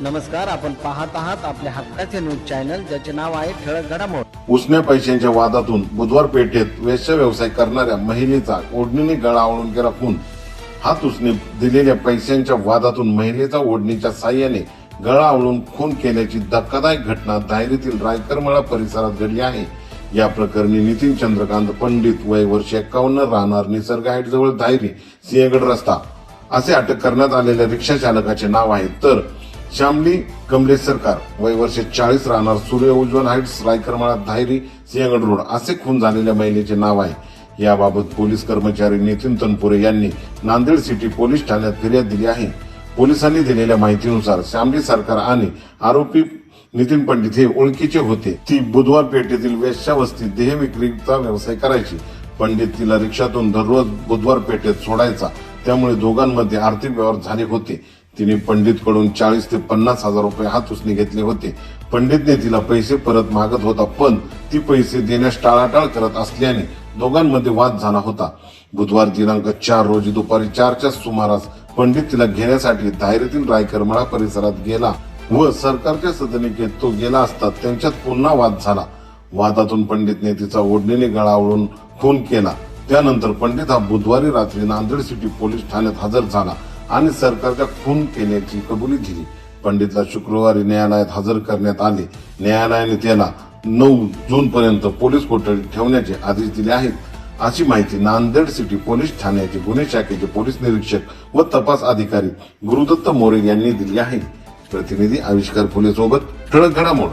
नमस्कार आपण पाहत आहात आपल्या हक्काचे न्यूज चॅनल ज्याचे नाव आहे ठळक घडामोड. उसन्या पैशांच्या वादातून बुधवार पेठेत वेश्या व्यवसाय करणाऱ्या महिलेचा ओढणीने गळा आवळून केला खून. हात उसने दिलेल्या पैशांच्या वादातून महिलेचा ओढणीच्या साह्याने गळा आवळून खून केल्याची धक्कादायक घटना धायरीतील रायकरमळा परिसरात घडली आहे. या प्रकरणी नितीन चंद्रकांत पंडित वय वर्ष एक्कावन्न राहणार निसर्ग हाईट जवळ धायरी सिंहगड रस्ता. असे अटक करण्यात आलेल्या रिक्षा चालकाचे नाव आहे तर श्यामली कमलेश सरकार. वय वर्ष चाळीस राहणार सूर्य उज्ज्वल हाईट्स रायकरमाळा धायरी सिंहगड रोड. असे खून झालेल्या महिलेचे नाव आहे. याबाबत पोलीस कर्मचारी नितीन तनपुरे यांनी नांदेड सिटी पोलीस ठाण्यात फिर्याद दिली आहे. पोलिसांनी दिलेल्या माहितीनुसार श्यामली सरकार आणि आरोपी नितीन पंडित हे ओळखीचे होते. ती बुधवार पेठेतील वेश्यावस्तीत देह विक्रीचा व्यवसाय करायची. पंडित तिला रिक्षातून दररोज बुधवार पेठेत सोडायचा. त्यामुळे दोघांमध्ये आर्थिक व्यवहार झाले होते. तिने पंडितकडून चाळीस ते पन्नास हजार रुपये हात उसने घेतले होते. पंडितने तिला पैसे परत मागत होता पण ती पैसे देण्यास टाळाटाळ करत असल्याने दोघांमध्ये वाद झाला होता. बुधवार दिनांक चार रोजी दुपारी चारच्या सुमारास पंडित तिला घेण्यासाठी धायरीतील रायकरमळा परिसरात गेला व सरकारच्या सदनिकेत तो गेला असता त्यांच्यात पुन्हा वाद झाला. वादातून पंडितने तिचा ओढणीने गळा आवळून खून केला. त्यानंतर पंडित हा बुधवारी रात्री नांदेड सिटी पोलीस ठाण्यात हजर झाला. आणि सरकारच्या खून केल्याची कबुली दिली. पंडितला शुक्रवारी न्यायालयात हजर करण्यात आले. न्यायालयाने त्याला नऊ जून पर्यंत पोलीस कोठडीत ठेवण्याचे आदेश दिले आहेत. अशी माहिती नांदेड सिटी पोलीस ठाण्याचे गुन्हे शाखेचे पोलीस निरीक्षक व तपास अधिकारी गुरुदत्त मोरे यांनी दिली आहे. प्रतिनिधी आविष्कार फुले सोबत ठळक घडामोड.